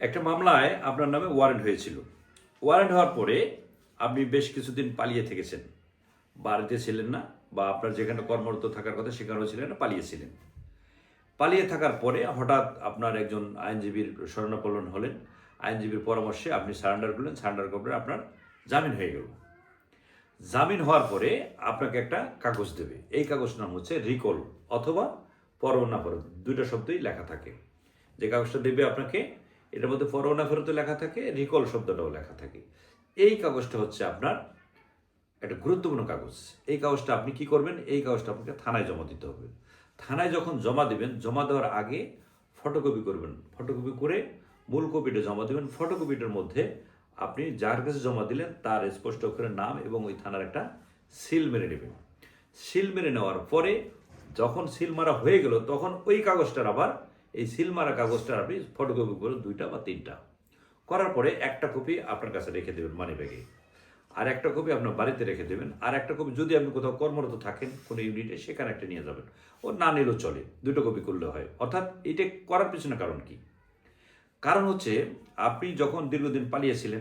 একটা মামলায় আপনার নামে ওয়ারেন্ট হয়েছিল। ওয়ারেন্ট হওয়ার পরে আপনি বেশ কিছুদিন পালিয়ে থেকেছেন। বাড়িতে ছিলেন না বা আপনার যেখানে কর্মরত থাকার কথা সেখানেও ছিলেন না, পালিয়েছিলেন। পালিয়ে থাকার পরে হঠাৎ আপনার একজন আইনজীবীর শরণাপন্ন হলেন। আইনজীবীর পরামর্শে আপনি সারেন্ডার করলেন। সারেন্ডার করলে আপনার জামিন হয়ে গেল। জামিন হওয়ার পরে আপনাকে একটা কাগজ দেবে। এই কাগজ নাম হচ্ছে রিকল অথবা পরোনা ফেরত দুইটা শব্দই লেখা থাকে। যে কাগজটা দেবে আপনাকে এটার মধ্যে পরোনা ফেরতও লেখা থাকে রিকল শব্দটাও লেখা থাকে। এই কাগজটা হচ্ছে আপনার একটা গুরুত্বপূর্ণ কাগজ। এই কাগজটা আপনি কি করবেন? এই কাগজটা আপনাকে থানায় জমা দিতে হবে। থানায় যখন জমা দেবেন, জমা দেওয়ার আগে ফটোকপি করবেন। ফটোকপি করে মূল কপিটা জমা দেবেন। ফটোকপিটার মধ্যে আপনি যার কাছে জমা দিলেন, তার স্পষ্ট করে নাম এবং ওই থানার একটা সিল মেরে নেবেন। সিল মেরে নেওয়ার পরে যখন সিল মারা হয়ে গেল, তখন ওই কাগজটার আবার এই সিল মারা কাগজটার আপনি ফটোকপি করে দুইটা বা তিনটা। করার পরে একটা কপি আপনার কাছে রেখে দেবেন মানি ব্যাগে আর একটা কপি আপনার বাড়িতে রেখে দেবেন। আর একটা কপি যদি আপনি কোথাও কর্মরত থাকেন, কোনো ইউনিটে সেখানে একটা নিয়ে যাবেন। ও না নিলেও চলে, দুটো কপি করলে হয়। অর্থাৎ এটা করার পিছনে কারণ কি? কারণ হচ্ছে আপনি যখন দীর্ঘদিন পালিয়েছিলেন,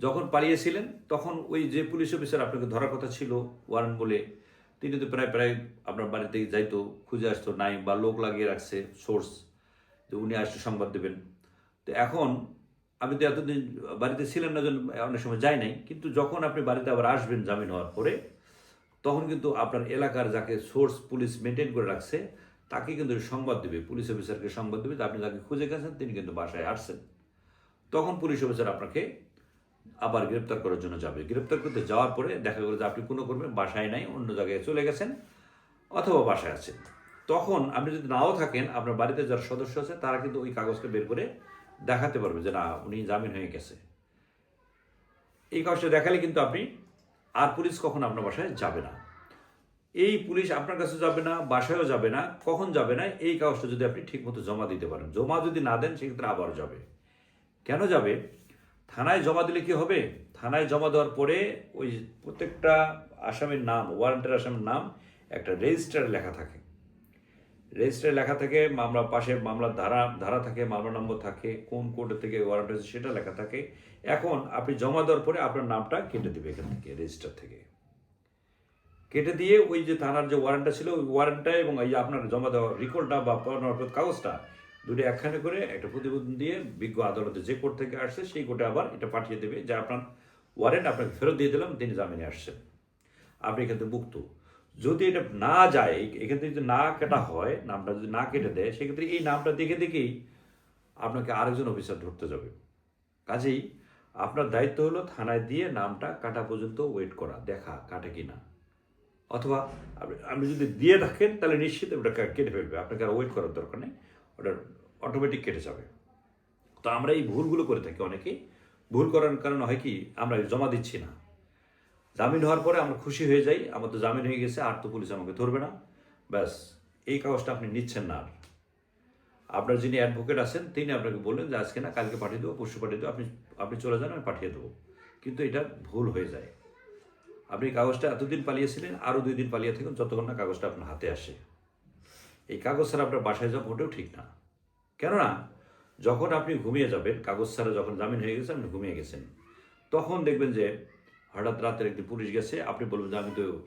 যখন পালিয়েছিলেন, তখন ওই যে পুলিশ অফিসার আপনাকে ধরার কথা ছিল ওয়ারেন্ট বলে তিনি তো প্রায় প্রায় আপনার বাড়িতে যাইতো, খুঁজে আসতো, নাই বা লোক লাগিয়ে রাখছে সোর্স যে উনি আসতে সংবাদ দেবেন। তো এখন আমি তো এতদিন বাড়িতে ছিলেন না অনেক সময় যাই নাই, কিন্তু যখন আপনি বাড়িতে আবার আসবেন জামিন হওয়ার পরে, তখন কিন্তু আপনার এলাকার যাকে সোর্স পুলিশ মেনটেন করে রাখছে, তাকে কিন্তু সংবাদ দেবে পুলিশ অফিসারকে সংবাদ দেবে আপনি যাকে খুঁজে গেছেন, তিনি কিন্তু বাসায় আসছেন। তখন পুলিশ অফিসার আপনাকে আবার গ্রেপ্তার করার জন্য যাবে। গ্রেপ্তার করতে যাওয়ার পরে দেখা গেলো যে আপনি কোনো করবেন বাসায় নাই, অন্য জায়গায় চলে গেছেন অথবা বাসায় আছেন। তখন আপনি যদি নাও থাকেন, আপনার বাড়িতে যারা সদস্য আছে, তারা কিন্তু ওই কাগজটা বের করে দেখাতে পারবে যে না, উনি জামিন হয়ে গেছে। এই কাগজটা দেখালে কিন্তু আপনি আর পুলিশ কখন আপনার বাসায় যাবে না। এই পুলিশ আপনার কাছে যাবে না, বাসায়ও যাবে না, কখন যাবে না, এই কাগজটা যদি আপনি ঠিকমতো জমা দিতে পারেন। জমা যদি না দেন, সেক্ষেত্রে আবার যাবে। কেন যাবে? থানায় জমা দিলে কি হবে? থানায় জমা দেওয়ার পরে ওই প্রত্যেকটা আসামির নাম, ওয়ারেন্টের আসামির নাম একটা রেজিস্টারে লেখা থাকে। রেজিস্টারে লেখা থাকে, মামলা পাশে মামলার ধারা ধারা থাকে, মামলা নম্বর থাকে, কোন কোর্টের থেকে ওয়ারেন্ট হয়েছে সেটা লেখা থাকে। এখন আপনি জমা দেওয়ার পরে আপনার নামটা কেটে দেবে এখান থেকে, রেজিস্টার থেকে। কেটে দিয়ে ওই যে থানার যে ওয়ারেন্টটা ছিল, ওই ওয়ারেন্টটা এবং এই আপনার জমা দেওয়া রিকর্ডটা বা কাগজটা দুটো একখানে করে একটা প্রতিবেদন দিয়ে বিজ্ঞ আদালতে যে কোর্ট থেকে আসছে, সেই কোর্টে আবার এটা পাঠিয়ে দেবে, যে আপনার ওয়ারেন্ট আপনাকে ফেরত দিয়ে দিলাম, তিনি জামিনে আসছেন। আপনি এখান থেকে মুক্ত। যদি এটা না যায়, এখান থেকে যদি না কাটা হয়, নামটা যদি না কেটে দেয়, সেক্ষেত্রে এই নামটা দেখে দেখেই আপনাকে আরেকজন অফিসার ধরতে যাবে। কাজেই আপনার দায়িত্ব হলো থানায় দিয়ে নামটা কাটা পর্যন্ত ওয়েট করা, দেখা কাটে কি না। অথবা আপনি- যদি দিয়ে থাকেন, তাহলে নিশ্চিত ওটা কেটে ফেলবে, আপনাকে আর ওয়েট করার দরকার নেই। ওটা অটোমেটিক কেটে যাবে। তো আমরা এই ভুলগুলো করে থাকি অনেকেই। ভুল করার কারণে হয় কি, আমরা জমা দিচ্ছি না। জামিন হওয়ার পরে আমরা খুশি হয়ে যাই, আমার তো জামিন হয়ে গেছে, আর তো পুলিশ আমাকে ধরবে না। ব্যাস, এই কাগজটা আপনি নিচ্ছেন না আর। আপনার যিনি অ্যাডভোকেট আছেন, তিনি আপনাকে বললেন যে আজকে না, কালকে পাঠিয়ে দেবো, পরশু পাঠিয়ে দেবো, আপনি আপনি চলে যান, আমি পাঠিয়ে দেবো। কিন্তু এটা ভুল হয়ে যায়। আপনি কাগজটা এতদিন পালিয়েছিলেন, আরও দুই দিন পালিয়ে থাকুন, যতক্ষণ না কাগজটা আপনার হাতে আসে। এই কাগজ ছাড়া আপনার বাসায় যাওয়া মোটেও ঠিক না। কেননা, যখন আপনি ঘুমিয়ে যাবেন, কাগজ ছাড়া যখন জামিন হয়ে গেছে, আপনি ঘুমিয়ে গেছেন। তখন দেখবেন যে, হঠাৎ রাতের একটি পুলিশ গেছে, আপনি বলবেন যে, আমি তো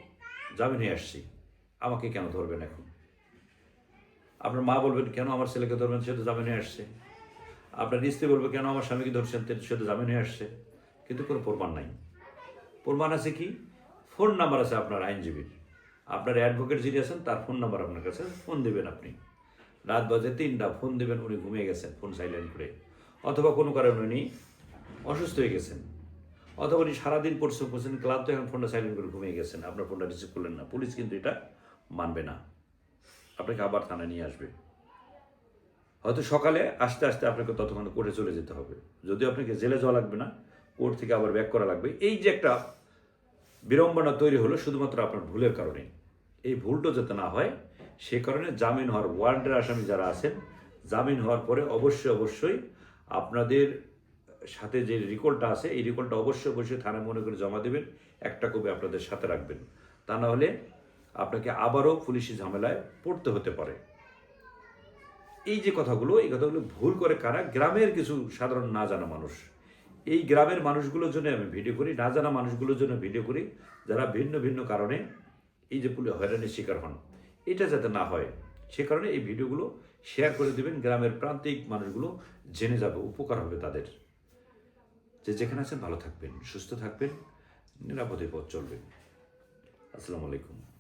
জামিন হয়ে আসছি। আমাকে কেন ধরবেন এখন? আপনার মা বলবেন, কেন আমার ছেলেকে ধরবেন? সে তো জামিন হয়ে আসছে। আপনার স্ত্রী বলবে, কেন আমার স্বামীকে ধরছেন? সে তো জামিন আসছে। কিন্তু কোনো প্রমাণ নাই। প্রমাণ আছে কি? ফোন নাম্বার আছে আপনার আইনজীবীর। আপনার অ্যাডভোকেট যিনি আছেন, তার ফোন নাম্বার আপনার কাছে ফোন দেবেন আপনি। রাত বাজে তিনটা ফোন দেবেন, উনি ঘুমিয়ে গেছেন ফোন সাইলেন্ট করে। অথবা কোনো কারণে উনি অসুস্থ হয়ে গেছেন। অথবা উনি সারাদিন পরিশ্রম করছেন ক্লান্ত, এখন ফোনটা সাইলেন্ট করে ঘুমিয়ে গেছেন। আপনার ফোনটা রিসিভ করলেন না। পুলিশ কিন্তু এটা মানবে না। আপনাকে আবার থানায় নিয়ে আসবে। হয়তো সকালে আসতে আসতে আপনাকে ততক্ষণ কোর্টে চলে যেতে হবে। যদিও আপনাকে জেলে যাওয়া লাগবে না, কোর্ট থেকে আবার ব্যাক করা লাগবে। এই যে একটা বিড়ম্বনা তৈরি হলো শুধুমাত্র আপনার ভুলের কারণে। এই ভুলটা যাতে না হয়, সে কারণে জামিন হওয়ার ওয়ারেন্টের আসামি যারা আছেন, জামিন হওয়ার পরে অবশ্যই অবশ্যই আপনাদের সাথে যে রিকলটা আছে, এই রিকলটা অবশ্যই অবশ্যই থানায় মনে করে জমা দেবেন, একটা কপি আপনাদের সাথে রাখবেন। তা না হলে আপনাকে আবারও পুলিশি ঝামেলায় পড়তে হতে পারে। এই যে কথাগুলো, এই কথাগুলো ভুল করে কারা? গ্রামের কিছু সাধারণ না জানা মানুষ। এই গ্রামের মানুষগুলোর জন্য আমি ভিডিও করি, না জানা মানুষগুলোর জন্য ভিডিও করি, যারা ভিন্ন ভিন্ন কারণে এই যে পুলিশ হয়রানির শিকার হন। এটা যাতে না হয়, সে কারণে এই ভিডিওগুলো শেয়ার করে দেবেন, গ্রামের প্রান্তিক মানুষগুলো জেনে যাবে, উপকার হবে তাদের। যে যেখানে আছেন ভালো থাকবেন, সুস্থ থাকবেন, নিরাপদে পথ চলবেন। আসসালামু আলাইকুম।